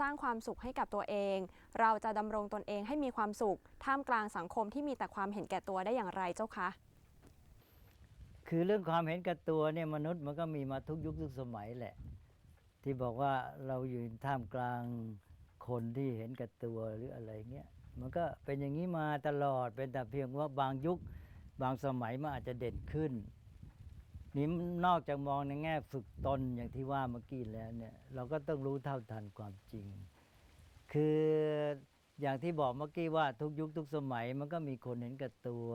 สร้างความสุขให้กับตัวเอง เราจะดำรงตนเองให้มีความสุข ท่ามกลางสังคมที่มีแต่ความเห็นแก่ตัวได้อย่างไรเจ้าคะคือเรื่องความเห็นแก่ตัวเนี่ยมนุษย์มันก็มีมาทุกยุคทุกสมัยแหละ ที่บอกว่าเราอยู่ท่ามกลางคนที่เห็นแก่ตัวหรืออะไรเงี้ยมันก็เป็นอย่างนี้มาตลอดเป็นแต่เพียงว่าบางยุคบางสมัยมันอาจจะเด่นขึ้น นี่นอกจากมองในแง่ฝึกตนอย่างที่ว่าเมื่อกี้แล้วเนี่ยเราก็ต้องรู้เท่าทันความจริง คืออย่างที่บอกเมื่อกี้ว่าทุกยุคทุกสมัยมันก็มีคนเห็นแก่ตัว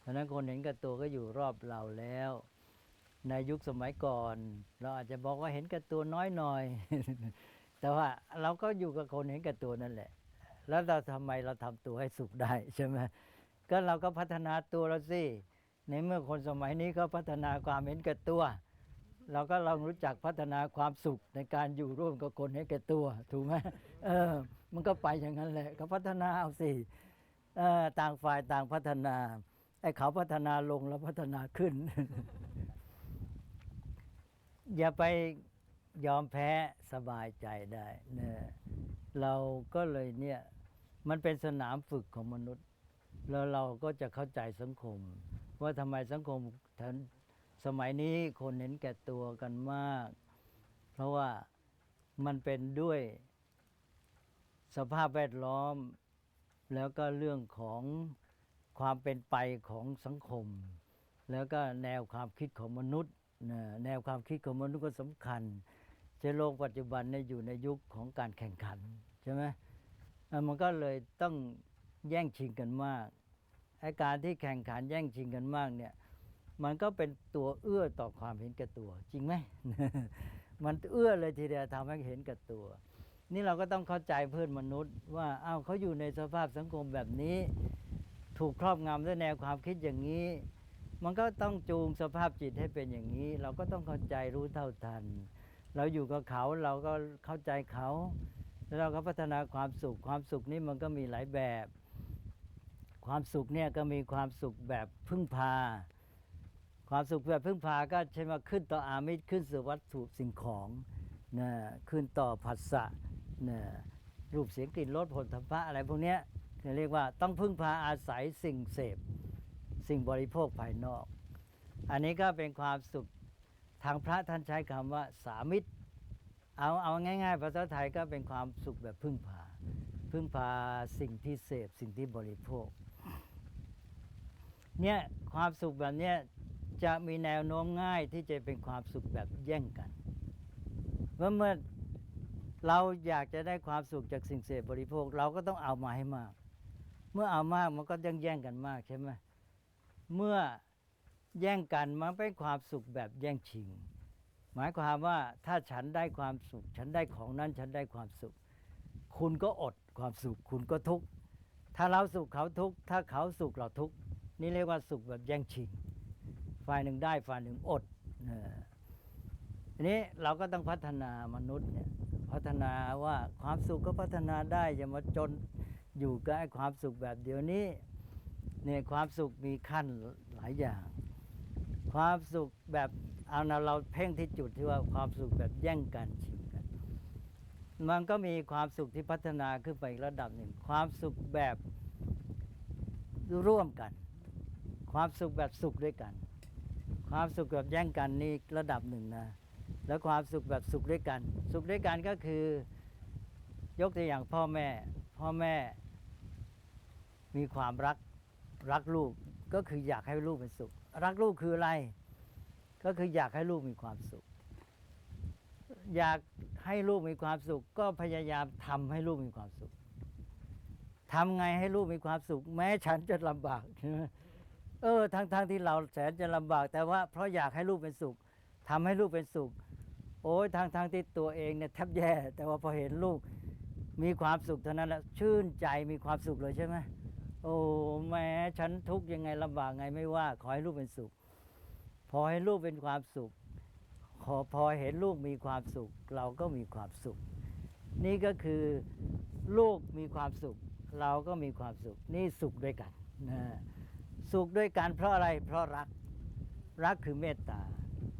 เพราะฉะนั้นคนเห็นกับตัวก็อยู่รอบเราแล้ว ในยุคสมัยก่อน เราอาจจะบอกว่าเห็นกับตัวน้อยหน่อย แต่ว่าเราก็อยู่กับคนเห็นกับตัวนั่นแหละ แล้วเราทำไมเราทำตัวให้สุขได้ใช่ไหมก็เราก็พัฒนาตัวเราสิ ในเมื่อคนสมัยนี้เขาพัฒนาความเห็นแก่ตัว เราก็ลองรู้จักพัฒนาความสุขในการอยู่ร่วมกับคนเห็นแก่ตัว ถูกไหมเออ มันก็ไปอย่างนั้นแหละ ก็พัฒนาเอาสิต่างฝ่ายต่างพัฒนาไอ้เขาพัฒนาลงแล้วพัฒนาขึ้น อย่าไปยอมแพ้สบายใจได้เนี่ยเราก็เลยเนี่ย มันเป็นสนามฝึกของมนุษย์ แล้วเราก็จะเข้าใจสังคม ว่าทำไมสังคมสมัยนี้คนเห็นแก่ตัวกันมาก เพราะว่ามันเป็นด้วยสภาพแวดล้อม แล้วก็เรื่องของความเป็นไปของสังคม แล้วก็แนวความคิดของมนุษย์แนวความคิดของมนุษย์ก็สำคัญในโลกปัจจุบันเนี่ยอยู่ในยุคของการแข่งขันใช่ไหมมันก็เลยต้องแย่งชิงกันมาก ไอ้การที่แข่งขันแย่งชิงกันมากเนี่ยมันก็เป็นตัวเอื้อต่อความเห็นแก่ตัว จริงไหม มันเอื้อเลยทีเดียวทำให้เห็นแก่ตัว นี่เราก็ต้องเข้าใจเพื่อนมนุษย์ ว่าอ้าวเขาอยู่ในสภาพสังคมแบบนี้ ถูกครอบงำด้วยแนวความคิดอย่างนี้ มันก็ต้องจูงสภาพจิตให้เป็นอย่างนี้ เราก็ต้องเข้าใจรู้เท่าทัน เราอยู่กับเขาเราก็เข้าใจเขา แล้วเราก็พัฒนาความสุขความสุขนี้มันก็มีหลายแบบ ความสุขเนี่ยก็มีความสุขแบบพึ่งพา ความสุขแบบพึ่งพาก็ใช่ว่าขึ้นต่ออามิตรขึ้นสู่วัตถุสิ่งของนะขึ้นต่อผัสสะนะรูปเสียงกลิ่นรสผลทพะอะไรพวกเนี้ยเรียกว่าต้องพึ่งพาอาศัยสิ่งเสพ สิ่งบริโภคภายนอก อันนี้ก็เป็นความสุขทางพระท่านใช้คำว่าสามิตรเอาเอาง่ายๆภาษาไทยก็เป็นความสุขแบบพึ่งพา พึ่งพาสิ่งที่เสพสิ่งที่บริโภค เนี่ยความสุขแบบเนี้ยจะมีแนวโน้มง่ายที่จะเป็นความสุขแบบแย่งกันเมื่อเมื่อเราอยากจะได้ความสุขจากสิ่งเสพบริโภค เราก็ต้องเอามาให้มาก เมื่อเอามากมันก็ยังแย่งกันมากใช่ไหมเมื่อแย่งกันมันเป็นความสุขแบบแย่งชิง หมายความว่าถ้าฉันได้ความสุข ฉันได้ของนั้นฉันได้ความสุข คุณก็อดความสุข คุณก็ทุกข์ถ้าเราสุขเขาทุกข์ถ้าเขาสุขเราทุกข์ นี่เรียกว่าสุขแบบแย่งชิง ฝ่ายหนึ่งได้ฝ่ายหนึ่งอดออทีนี้เราก็ต้องพัฒนามนุษย์เนี่ยพัฒนาว่าความสุขก็พัฒนาได้อย่ามาจนอยู่กับไอ้ความสุขแบบเดียวนี้เนี่ยความสุขมีขั้นหลายอย่าง ความสุขแบบเอานะเราเพ่งที่จุดที่ว่าความสุขแบบแย่งกันชิงกัน มันก็มีความสุขที่พัฒนาขึ้นไปอีกระดับหนึ่ง ความสุขแบบร่วมกัน ความสุขแบบสุขด้วยกัน ความสุขแบบแย่งกันนี่ระดับหนึ่งนะ แล้วความสุขแบบสุขด้วยกัน สุขด้วยกันก็คือ ยกตัวอย่างพ่อแม่ พ่อแม่มีความรักรักลูกก็คืออยากให้ลูกเป็นสุข รักลูกคืออะไร ก็คืออยากให้ลูกมีความสุข อยากให้ลูกมีความสุข ก็พยายามทำให้ลูกมีความสุขทำไงให้ลูกมีความสุข แม้ฉันจะลำบากใช่ไหม เออทั้งๆทที่เราแสนจะลำบาก แต่ว่าเพราะอยากให้ลูกเป็นสุขทำให้ลูกเป็นสุข โอ้ยทางทางที่ตัวเองเนี่ยแทบแย่ แต่ว่าพอเห็นลูกมีความสุขเท่านั้นแหละชื่นใจมีความสุขเลยใช่ไหมโอ้แม้ฉันทุกยังไงลำบากไงไม่ว่า ขอให้ลูกเป็นสุข พอให้ลูกเป็นความสุข ขอพอเห็นลูกมีความสุข เราก็มีความสุข นี่ก็คือลูกมีความสุข เราก็มีความสุข นี่สุขด้วยกันนะ สุขด้วยกันเพราะอะไรเพราะรักรักคือเมตตา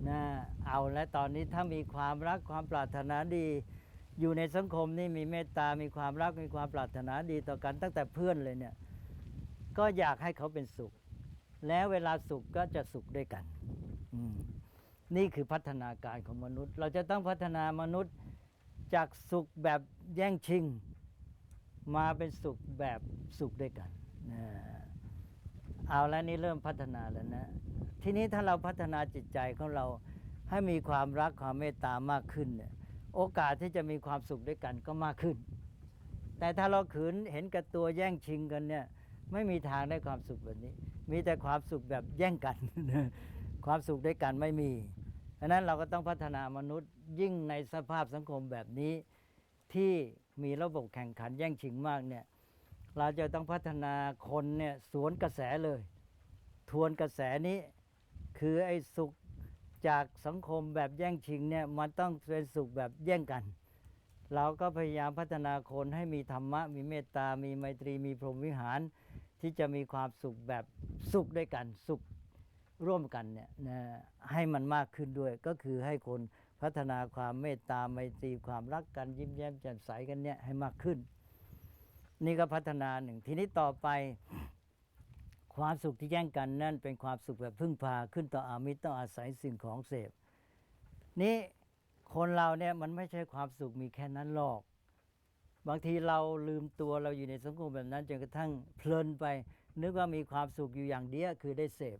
นะเอาและตอนนี้ถ้ามีความรักความปรารถนาดี อยู่ในสังคมนี่มีเมตตา มีความรักมีความปรารถนาดีต่อกันตั้งแต่เพื่อนเลยเนี่ยก็อยากให้เขาเป็นสุข แล้วเวลาสุขก็จะสุขด้วยกันนี่คือพัฒนาการของมนุษย์ เราจะต้องพัฒนามนุษย์จากสุขแบบแย่งชิง มาเป็นสุขแบบสุขด้วยกันนะ เอาแล้วนี่เริ่มพัฒนาแล้วนะ ทีนี้ถ้าเราพัฒนาจิตใจของเราให้มีความรักความเมตตามากขึ้นเนี่ยโอกาสที่จะมีความสุขด้วยกันก็มากขึ้น แต่ถ้าเราขืนเห็นกับตัวแย่งชิงกันเนี่ยไม่มีทางได้ความสุขแบบนี้ มีแต่ความสุขแบบแย่งกัน ความสุขด้วยกันไม่มีเพราะฉะนั้นเราก็ต้องพัฒนามนุษย์ยิ่งในสภาพสังคมแบบนี้ที่มีระบบแข่งขันแย่งชิงมากเนี่ย เราจะต้องพัฒนาคนเนี่ยสวนกระแสเลย ทวนกระแสนี้คือไอ้สุขจากสังคมแบบแย่งชิงเนี่ยมันต้องเป็นสุขแบบแย่งกัน เราก็พยายามพัฒนาคนให้มีธรรมะ มีเมตตา มีไมตรีมีพรหมวิหาร ที่จะมีความสุขแบบสุขด้วยกัน สุขร่วมกันเนี่ยนะให้มันมากขึ้นด้วย ก็คือให้คนพัฒนาความเมตตาไมตรีความรักกันยิ้มแย้มแจ่มใสกันเนี่ยให้มากขึ้น นี่ก็พัฒนาหนึ่ง ทีนี้ต่อไป ความสุขที่แย่งกันนั่นเป็นความสุขแบบพึ่งพาขึ้นต่ออามิตรต้องอาศัยสิ่งของเสพ นี่คนเราเนี่ยมันไม่ใช่ความสุขมีแค่นั้นหรอก บางทีเราลืมตัวเราอยู่ในสังคมแบบนั้นจนกระทั่งเพลินไป นึกว่ามีความสุขอยู่อย่างเดียวคือได้เสพ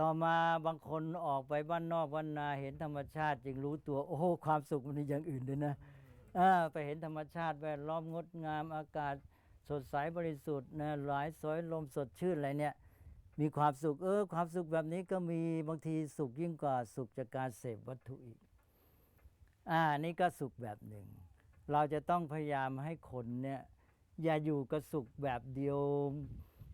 ต่อมาบางคนออกไปบ้านนอกบ้านนาเห็นธรรมชาติ จึงรู้ตัวโอ้โหความสุขมันมีอย่างอื่นด้วยนะ ไปเห็นธรรมชาติแวดล้อมงดงามอากาศ สดใสบริสุทธิ์นะหลายสวยลมสดชื่นอะไรเนี่ยมีความสุขเออความสุขแบบนี้ก็มีบางทีสุขยิ่งกว่าสุขจากการเสพวัตถุอีกอ่านี่ก็สุขแบบหนึ่ง เราจะต้องพยายามให้คนเนี่ยอย่าอยู่กับสุขแบบเดียว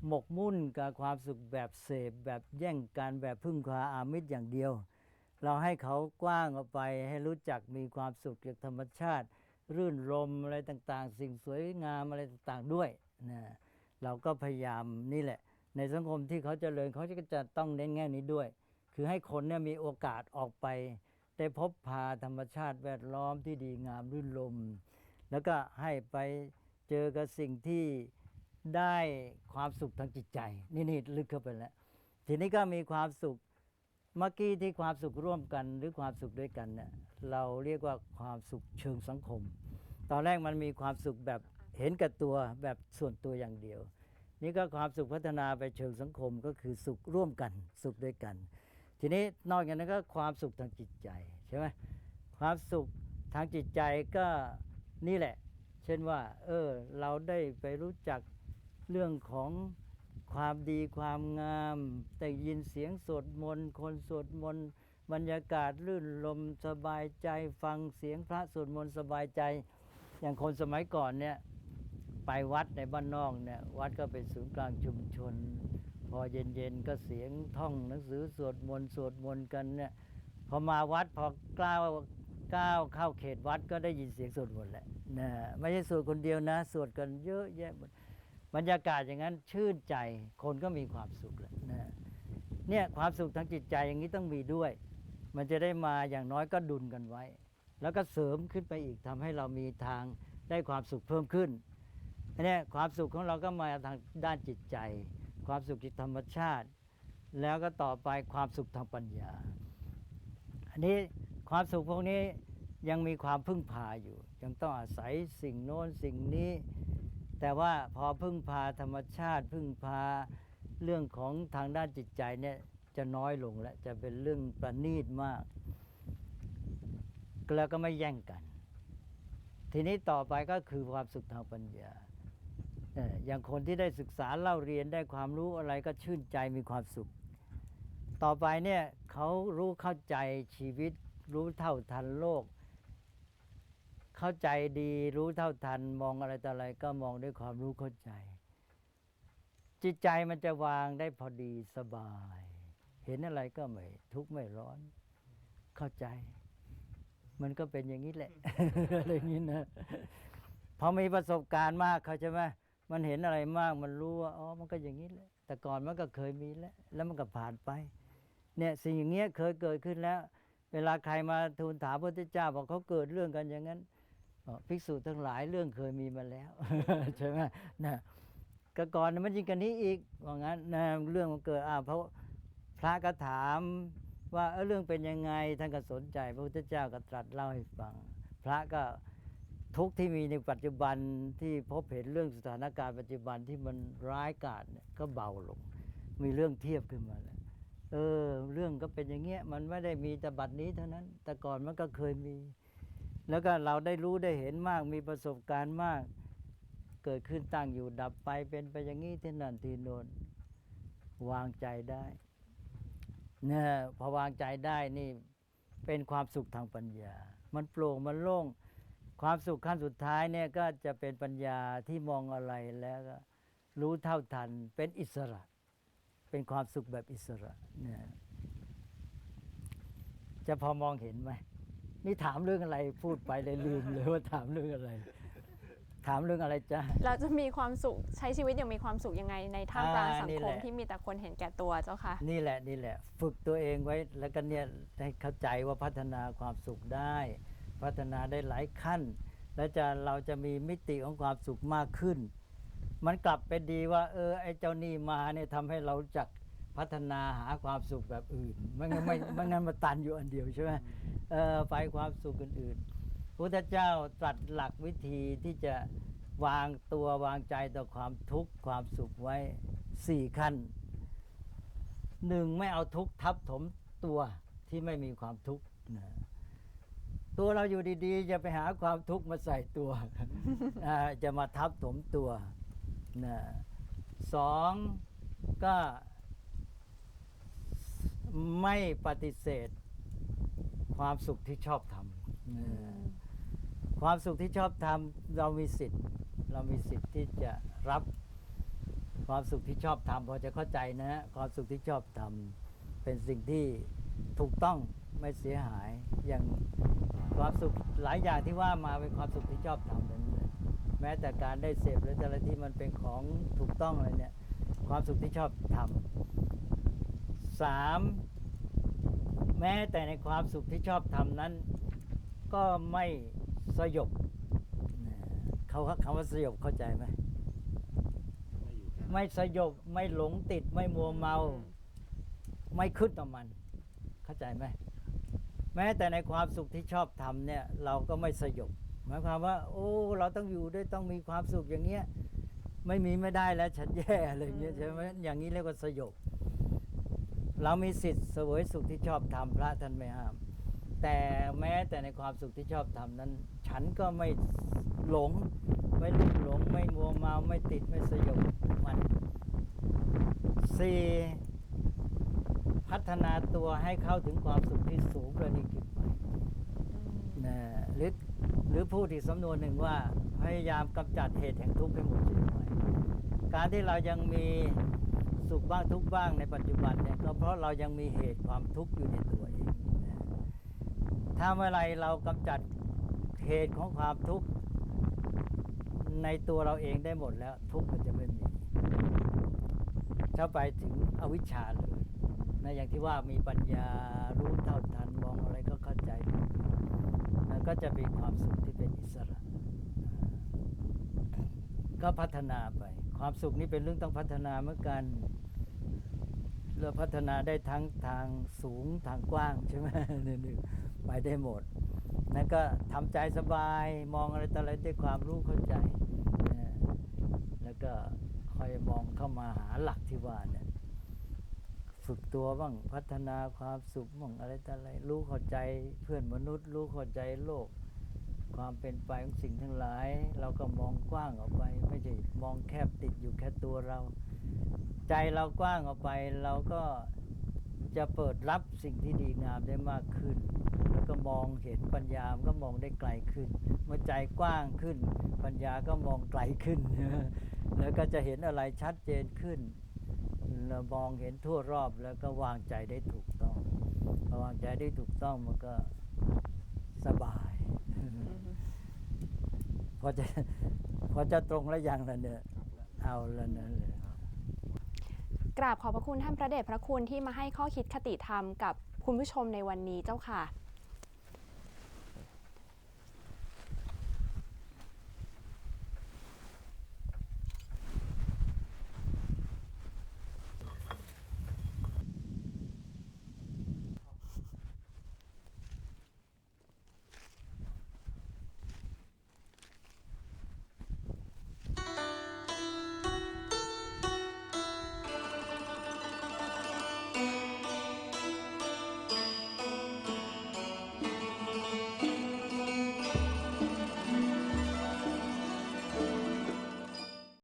หมกมุ่นกับความสุขแบบเสพแบบแย่งกันแบบพึ่งพาอามิตรอย่างเดียว เราให้เขากว้างออกไปให้รู้จักมีความสุขจากธรรมชาติ รื่นรมอะไรต่างๆ สิ่งสวยงามอะไรต่างๆด้วยนะเราก็พยายามนี่แหละ ในสังคมที่เขาเจริญเขาก็จะต้องเน้นแง่นี้ด้วย คือให้คนเนี่ยมีโอกาสออกไป ได้พบพาธรรมชาติแวดล้อมที่ดีงามรื่นรมแล้วก็ให้ไปเจอกับสิ่งที่ได้ความสุขทางจิตใจ นี่นี่ลึกเข้าไปแล้วทีนี้ก็มีความสุข เมื่อกี้ที่ความสุขร่วมกันหรือความสุขด้วยกันเนี่ยเราเรียกว่าความสุขเชิงสังคม ตอนแรกมันมีความสุขแบบเห็นกับตัวแบบส่วนตัวอย่างเดียว นี่ก็ความสุขพัฒนาไปเชิงสังคมก็คือสุขร่วมกันสุขด้วยกัน ทีนี้นอกจากนั้นก็ความสุขทางจิตใจใช่ไหมความสุขทางจิตใจก็นี่แหละ เช่นว่า เออเราได้ไปรู้จักเรื่องของ ความดีความงามได้ยินเสียงสวดมนต์คนสวดมนต์บรรยากาศรื่นลมสบายใจฟังเสียงพระสวดมนต์สบายใจ อย่างคนสมัยก่อนเนี่ยไปวัดในบ้านนอกเนี่ยวัดก็เป็นศูนย์กลางชุมชน พอเย็นๆก็เสียงท่องหนังสือสวดมนต์สวดมนต์กันเนี่ยพอมาวัดพอกล้าวก้าวเข้าเขตวัดก็ได้ยินเสียงสวดมนต์แหละนะไม่ใช่สวดคนเดียวนะ สวดกันเยอะแยะหมด บรรยากาศอย่างนั้นชื่นใจคนก็มีความสุขแหละนะเนี่ยความสุขทางจิตใจอย่างนี้ต้องมีด้วย มันจะได้มาอย่างน้อยก็ดุลกันไว้ แล้วก็เสริมขึ้นไปอีกทำให้เรามีทางได้ความสุขเพิ่มขึ้นอันเนี้ยความสุขของเราก็มาทางด้านจิตใจ ความสุขจากธรรมชาติ แล้วก็ต่อไปความสุขทางปัญญา อันนี้ความสุขพวกนี้ยังมีความพึ่งพาอยู่ ยังต้องอาศัยสิ่งโน้นสิ่งนี้ แต่ว่าพอพึ่งพาธรรมชาติ พึ่งพาเรื่องของทางด้านจิตใจเนี่ยจะน้อยลงและจะเป็นเรื่องประณีตมาก แล้วก็ไม่แย่งกัน ทีนี้ต่อไปก็คือความสุขทางปัญญาอย่างคนที่ได้ศึกษาเล่าเรียนได้ความรู้อะไรก็ชื่นใจมีความสุข ต่อไปเนี่ยเขารู้เข้าใจชีวิตรู้เท่าทันโลก เข้าใจดีรู้เท่าทัน มองอะไรต่ออะไรก็มองด้วยความรู้เข้าใจ จิตใจมันจะวางได้พอดีสบาย เห็นอะไรก็ไม่ทุกข์ไม่ร้อน เข้าใจ มันก็เป็นอย่างนี้แหละอะไรอย่างนี้นะพอมีประสบการณ์มากเขาใช่ไหมมันเห็นอะไรมากมันรู้ว่าอ๋อมันก็อย่างนี้แหละแต่ก่อนมันก็เคยมีแล้ว แล้วมันก็ผ่านไป เนี่ยสิ่งอย่างเงี้ยเคยเกิดขึ้นแล้ว เวลาใครมาทูลถามพระพุทธเจ้าบอกเขาเกิดเรื่องกันอย่างนั้น ภิกษุทั้งหลายเรื่องเคยมีมาแล้วใช่ไหมนะก็ก่อนมันยิ่งกันนี้อีกว่างั้นนะเรื่องมันเกิดอ้าวเพราะพระก็ถามว่าเออเรื่องเป็นยังไงท่านก็สนใจ พระพุทธเจ้าก็ตรัสเล่าให้ฟัง พระก็ทุกที่มีในปัจจุบันที่พบเห็นเรื่องสถานการณ์ปัจจุบันที่มันร้ายกาจเนี่ยก็เบาลง มีเรื่องเทียบขึ้นมาแล้วเออ เรื่องก็เป็นอย่างเงี้ยมันไม่ได้มีแต่บัดนี้เท่านั้น แต่ก่อนมันก็เคยมี แล้วก็เราได้รู้ได้เห็นมากมีประสบการณ์มาก เกิดขึ้นตั้งอยู่ดับไปเป็นไปอย่างนี้ที่นั่นที่โน้นวางใจได้เนี่ยพอวางใจได้นี่เป็นความสุขทางปัญญา มันโปร่งมันโล่งความสุขขั้นสุดท้ายเนี่ยก็จะเป็นปัญญาที่มองอะไรแล้วก็รู้เท่าทันเป็นอิสระ เป็นความสุขแบบอิสระเนี่ยจะพอมองเห็นไหม นี่ถามเรื่องอะไรพูดไปเลยลืมเลยว่าถามเรื่องอะไร ถามเรื่องอะไรจ้าเราจะมีความสุขใช้ชีวิตอย่างมีความสุขยังไงในท่ามกลางอ่าสังนี่คแหมละ ที่มีแต่คนเห็นแก่ตัวเจ้าค่ะ นี่แหละนี่แหละ ฝึกตัวเองไว้แล้วก็เนี่ยให้เข้าใจว่าพัฒนาความสุขได้ พัฒนาได้หลายขั้น แล้วจะเราจะมีมิติของความสุขมากขึ้น มันกลับเป็นดีว่า เออไอ้เจ้านี่มาเนี่ยทำให้เรารู้จัก พัฒนาหาความสุขแบบอื่นไม่งั้นไม่ไม่งั้นมาตันอยู่อันเดียวใช่ไหมเออไปความสุขอื่นๆพุทธเจ้าตรัสหลักวิธีที่จะวางตัววางใจต่อความทุกข์ความสุขไว้สี่ขั้นหนึ่งไม่เอาทุกข์ทับถมตัวที่ไม่มีความทุกข์นะตัวเราอยู่ดีๆ จะไปหาความทุกข์มาใส่ตัวจะมาทับถมตัวนะสองก็ ไม่ปฏิเสธ ความสุขที่ชอบทำนะความสุขที่ชอบทำเรามีสิทธิ์ เรามีสิทธิ์ที่จะรับความสุขที่ชอบทำพอจะเข้าใจนะฮะความสุขที่ชอบทำเป็นสิ่งที่ถูกต้องไม่เสียหายอย่างความสุขหลายอย่างที่ว่ามาเป็นความสุขที่ชอบทำนั้นเลยแม้แต่การได้เสพหรืออะไรที่มันเป็นของถูกต้องอะไรเนี่ย ความสุขที่ชอบทำ สามแม้แต่ในความสุขที่ชอบทำนั้น ก็ไม่สยบนะเขาคำว่าสยบเข้าใจไหมไม่สยบไม่หลงติดไม่มัวเมา ไม่ขึ้นต่อมัน เข้าใจไหมแม้แต่ในความสุขที่ชอบทำเนี่ย เราก็ไม่สยบหมายความว่า โอ้ เราต้องอยู่ด้วยต้องมีความสุขอย่างเงี้ย ไม่มีไม่ได้แล้วฉันแย่อะไรอย่างเงี้ยใช่ไหมอย่างนี้เรียกว่าสยบ เรามีสิทธิ์เสวยสุขที่ชอบทำพระท่านไม่ห้าม แต่แม้แต่ในความสุขที่ชอบทำนั้น ฉันก็ไม่หลง ไม่ลุ่มหลง ไม่มัวเมาไม่ติดไม่สยบมันสี่พัฒนาตัวให้เข้าถึงความสุขที่สูงประณีตขึ้นไปนะหรือหรือพูดอีกสำนวนหนึ่งว่าพยายามกำจัดเหตุแห่งทุกข์ให้หมดสิ้นไปการที่เรายังมี สุขบ้างทุกบ้างในปัจจุบันเนี่ยก็เพราะเรายังมีเหตุความทุกข์อยู่ในตัวเองถ้าเมื่อไรเรากำจัดเหตุของความทุกข์ในตัวเราเองได้หมดแล้ว ทุกข์มันจะไม่มี ถ้าไปถึงอวิชชาเลยนะอย่างที่ว่ามีปัญญารู้เท่าทันมองอะไรก็เข้าใจมันก็จะมีความสุขที่เป็นอิสระ ก็พัฒนาไป ความสุขนี้เป็นเรื่องต้องพัฒนาเหมือนกัน เราพัฒนาได้ทั้งทางสูงทางกว้างใช่ไหมนี่ๆไปได้หมดนั่นก็ทำใจสบายมองอะไรต่ออะไรด้วยความรู้เข้าใจ แล้วก็คอยมองเข้ามาหาหลักที่ว่าเนี่ยฝึกตัวบ้างพัฒนาความสุขบ้างอะไรต่ออะไรรู้เข้าใจเพื่อนมนุษย์ รู้เข้าใจโลก ความเป็นไปของสิ่งทั้งหลาย เราก็มองกว้างออกไป ไม่ใช่มองแคบติดอยู่แค่ตัวเรา ใจเรากว้างออกไปเราก็จะเปิดรับสิ่งที่ดีงามได้มากขึ้น แล้วก็มองเห็นปัญญามันก็มองได้ไกลขึ้น เมื่อใจกว้างขึ้น ปัญญาก็มองไกลขึ้น แล้วก็จะเห็นอะไรชัดเจนขึ้นเรามองเห็นทั่วรอบแล้วก็วางใจได้ถูกต้องพอวางใจได้ถูกต้องมันก็สบายพอจะพอจะตรงแล้วยังแล้วเนี่ยเอาแล้วนะเลย กราบขอบพระคุณท่านพระเดชพระคุณที่มาให้ข้อคิดคติธรรมกับคุณผู้ชมในวันนี้เจ้าค่ะ